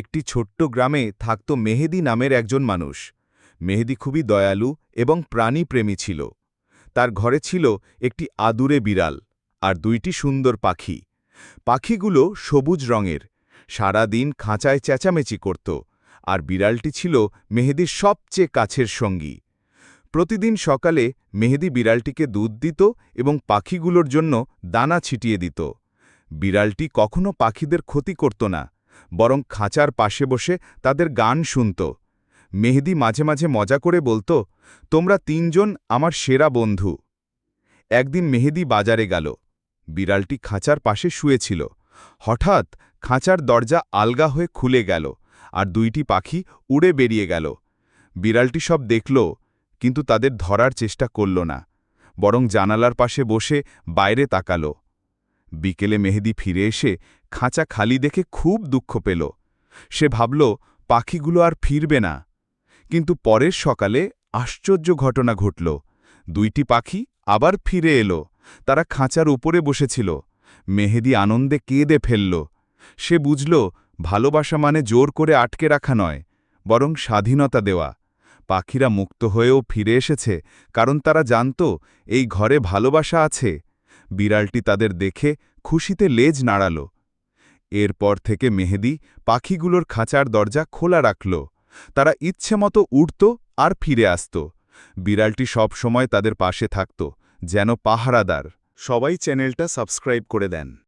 একটি ছোট্ট গ্রামে থাকত মেহেদি নামের একজন মানুষ। মেহেদি খুবই দয়ালু এবং প্রাণীপ্রেমী ছিল। তার ঘরে ছিল একটি আদুরে বিড়াল আর দুইটি সুন্দর পাখি। পাখিগুলো সবুজ রঙের। সারা দিন খাঁচায় চেঁচামেচি করত আর বিড়ালটি ছিল মেহেদির সবচেয়ে কাছের সঙ্গী। প্রতিদিন সকালে মেহেদি বিড়ালটিকে দুধ দিত এবং পাখিগুলোর জন্য দানা ছিটিয়ে দিত। বিড়ালটি কখনো পাখিদের ক্ষতি করত না। বরং খাঁচার পাশে বসে তাদের গান শুনত। মেহেদি মাঝে মাঝে মজা করে বলতো, তোমরা তিনজন আমার সেরা বন্ধু। একদিন মেহেদি বাজারে গেল। বিড়ালটি খাঁচার পাশে শুয়েছিল। হঠাৎ খাঁচার দরজা আলগা হয়ে খুলে গেল আর দুইটি পাখি উড়ে বেরিয়ে গেল। বিড়ালটি সব দেখল, কিন্তু তাদের ধরার চেষ্টা করল না, বরং জানালার পাশে বসে বাইরে তাকাল। বিকেলে মেহেদি ফিরে এসে খাঁচা খালি দেখে খুব দুঃখ পেল। সে ভাবল, পাখিগুলো আর ফিরবে না। কিন্তু পরের সকালে আশ্চর্য ঘটনা ঘটল। দুইটি পাখি আবার ফিরে এলো। তারা খাঁচার উপরে বসেছিল। মেহেদি আনন্দে কেঁদে ফেলল। সে বুঝল, ভালোবাসা মানে জোর করে আটকে রাখা নয়, বরং স্বাধীনতা দেওয়া। পাখিরা মুক্ত হয়েও ফিরে এসেছে, কারণ তারা জানত, এই ঘরে ভালোবাসা আছে। বিড়ালটি তাদের দেখে খুশিতে লেজ নাড়াল। এরপর থেকে মেহেদি পাখিগুলোর খাঁচার দরজা খোলা রাখল। তারা ইচ্ছে মতো উড়ত আর ফিরে আসত। বিড়ালটি সব সময় তাদের পাশে থাকত, যেন পাহারাদার। সবাই চ্যানেলটা সাবস্ক্রাইব করে দেন।